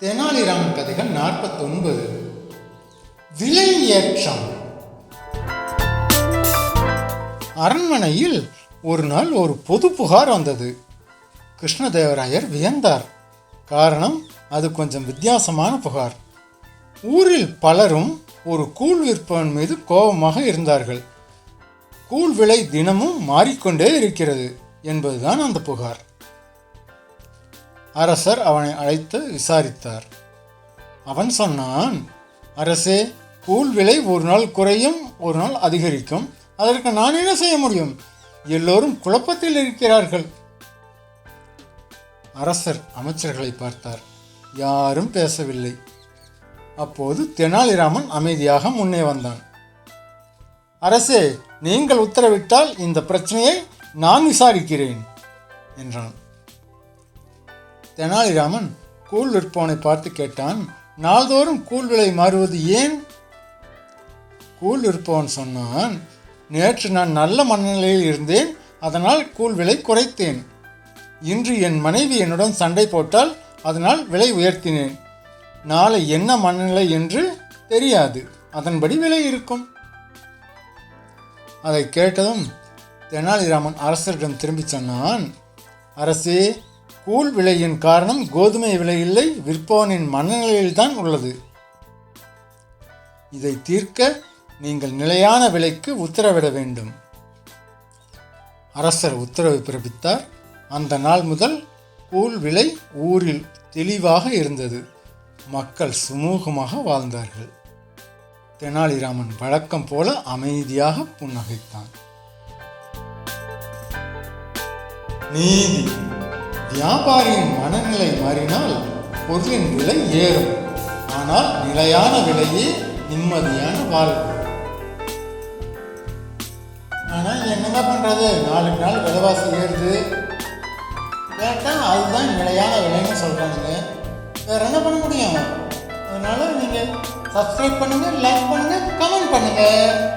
தெனாலிராமன் கதைகள் நாற்பத்தொன்பது. விலை ஏற்றம் அரண்மனையில் ஒரு நாள் ஒரு பொது புகார் வந்தது. கிருஷ்ணதேவராயர் வியந்தார். காரணம் அது கொஞ்சம் வித்தியாசமான புகார். ஊரில் பலரும் ஒரு கூழ் விற்பவன் மீது கோபமாக இருந்தார்கள். கூழ் விலை தினமும் மாறிக்கொண்டே இருக்கிறது என்பதுதான் அந்த புகார். அரசர் அவனை அழைத்து விசாரித்தார். அவன் சொன்னான் அரசே கூழ் விலை ஒரு நாள் குறையும் ஒரு நாள் அதிகரிக்கும். அதற்கு நான் என்ன செய்ய முடியும்? எல்லோரும் குழப்பத்தில் இருக்கிறார்கள். அரசர் அமைச்சர்களை பார்த்தார். யாரும் பேசவில்லை. அப்போது தெனாலிராமன் அமைதியாக முன்னே வந்தான். அரசே நீங்கள் உத்தரவிட்டால் இந்த பிரச்சனையை நான் விசாரிக்கிறேன் என்றான். தெனாலிராமன் கூழ் விற்பவனை பார்த்து கேட்டான் நாள்தோறும் கூழ் விலை மாறுவது ஏன்? கூழ் விற்பவன் சொன்னான் நேற்று நான் நல்ல மனநிலையில் இருந்தேன் அதனால் கூழ் விலை குறைத்தேன். இன்று என் மனைவி என்னுடன் சண்டை போட்டால் அதனால் விலை உயர்த்தினேன். நாளை என்ன மனநிலை என்று தெரியாது அதன்படி விலை இருக்கும். அதை கேட்டதும் தெனாலிராமன் அரசரிடம் திரும்பி சொன்னான் அரசே கூழ் விலையின் காரணம் கோதுமை விலை இல்லை விற்பவனின் மனநிலையில்தான் உள்ளது. இதை தீர்க்க நீங்கள் நிலையான விலைக்கு உத்தரவிட வேண்டும். அரசர் உத்தரவு பிறப்பித்தார். அந்த நாள் முதல் கூழ் விலை ஊரில் தெளிவாக இருந்தது. மக்கள் சுமூகமாக வாழ்ந்தார்கள். தெனாலிராமன் வழக்கம் போல அமைதியாக புன்னகைத்தான். நீதி. வியாபாரியின் மனநிலை மாறினால் பொருளின் விலை ஏறும். ஆனால் நிலையான விலையே நிம்மதியான வாழ்வு. ஆனால் என்னங்க பண்ணுறது நாளுக்கு நாள் விலைவாசி ஏறுது. கேட்டால் அதுதான் நிலையான விலைன்னு சொல்கிறானுங்க வேறு என்ன பண்ண முடியும்? அதனால் நீங்கள் சப்ஸ்கிரைப் பண்ணுங்கள் லைக் பண்ணுங்கள் கமெண்ட் பண்ணுங்கள்